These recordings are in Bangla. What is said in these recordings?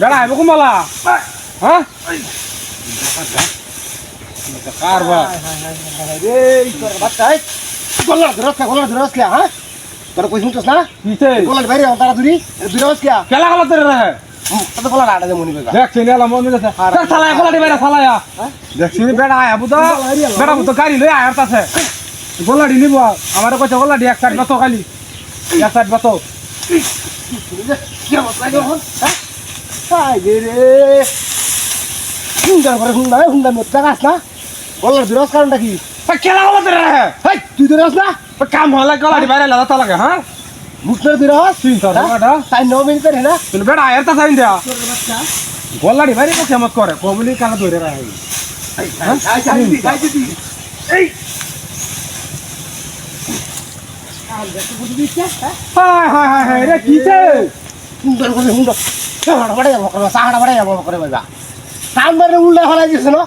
বেড়া আইব কুমালা। হ্যাঁ? কার বা গলার ধরস কে গলার ধরস কে হ্যাঁ? তোর কই শুনছস না? কিছে গলার বাইরে তারা দুরি দুরি হস কে? কেলা কালা তোর রে। তত গলার আড়া দে বেগা। দেখ চিনি আলা দিছে দেখ সালা একলা দিবে সালায়া দেখ চিনি বেড়া আয়া বুদা। বেড়া বুদা গাড়ি লই আয়ার তাছে গোলাডি আমারে এক সাইড বাতো খালি। এক সাইড বাতো। কি অবস্থা হন হ্যাঁ আই রে রে হুন্ডা করে হুন্ডা হুন্ডা মত গাছ না গলার ধরস কারণটা কি কেলা কালা তোর হেই তুই ধরস না কাম হলে গোলাডি বাইরে লাদা লাগে হ্যাঁ ধরস চিন্তা বেটা তাই ন মিনিট রে না কিন্তু বেড়া আয়ার তাছে আইন দেয়া গোলাডি বাইরে কাছে মত করে কবলি কালা ধরে রাখে এই হায় হায় হায় হায় রে কিছে হুন্ডা করে হুন্ডা সাহাড়া বাড়ে যাব করে সাহাড়া বাড়ে যাব করে বাবা কান মারে উল্টা হলাই দিছ না?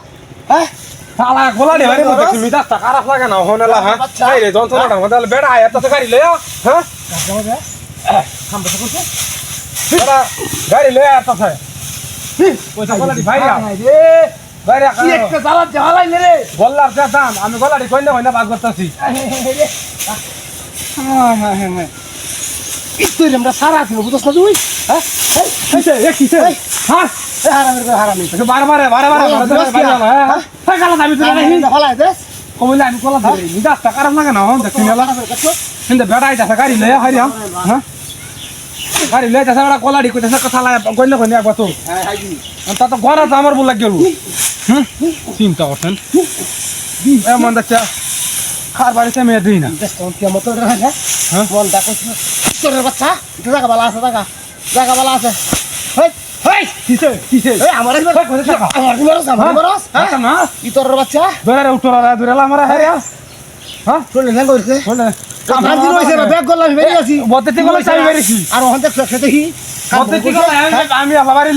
হ্যাঁ শালা গোলাডি বাইরে মত তুমি দাস্তা খারাপ লাগে না হনেলা হ্যাঁ? এই রে যন্ত্রণাটা মধ্যে বেড়া আয়ার তাছে গাড়ি লইয়া হ্যাঁ? বেড়া গাড়ি লইয়া আয়ার তাছে পয়সা গোলাডি বাইরে রে। বাইরে কি একটা জ্বালা জ্বালাই রে। গোল্লার যা দাম আমি গোলাডি কইনা কইনা বাজ করতেছি তুই আমরা সারা আছি বুঝছ না তুই হ্যাঁ? এই। হ্যাঁ? হারামি হারামি বারে বারে বারে বারে বারে বাইরে যাও হ্যাঁ? হ্যাঁ? কালা দাবি তুই ফলাই দেস কমিলে আমি কলা ধরে নি দাস্তা খারাপ লাগে না হন দেখছি মেলা। কিন্তু বেড়া আইতাছে গাড়ি লইয়া হারিয়া হ্যাঁ? গাড়ি লইয়া যাচ্ছে বেড়া কলাডি কইতাছে কথা লাগে কইনা কইনা একবার তো। তা তো ঘরে তো আমার বল লাগে গেল। হুম চিন্তা করছেন? এমন দেখছে। খার বাড়িতে মেয়ে দিই না। হ্যাঁ? বল দেখো বাচ্চা জায়গা বালা আছে জায়গা জায়গা বালা? আছে মারছ হ্যাঁ বেড়ে হ্যাঁ? আর আমি বাড়ি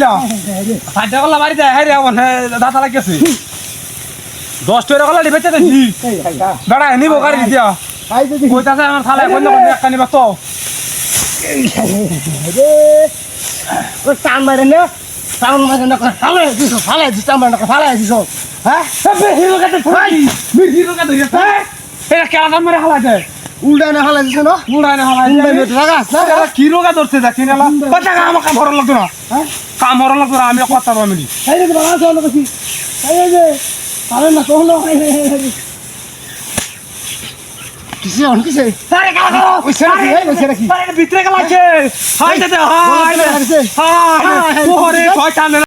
দাঁতা লাগিয়েছে। দশ টাকা গলা বেচে দেখি বেড়া নিব গাড়ি দিয়া কইতাছে আমার থালা একটা নিবা তো রে ও টান মারে না টান মারে না ফালে দিছ ফালে দিছ টান মারে না ফালে দিছ হ্যাঁ হিরো কাতে ফাই মির হিরো কাতে হ্যাঁ এটা কেলা দাম মারে হালা যায় উল্টা না ফালে দিছ না না হালা উল্টা যায় মেট লাগাস না এটা কি রোগা ধরছে দেখি না কথা কাম কাম ভরল লাগতো না কাম ভরল লাগতো না আমি কথা বলি এই যে বাবা কি যে আরে না কখনো কিসে অন কিসে? আরে কালা কালা। ওই সেরা কি? ওই সেরা কি? আরে ভিতরে গেলাছে হাই দে হাই হাই ওরে ছয়টা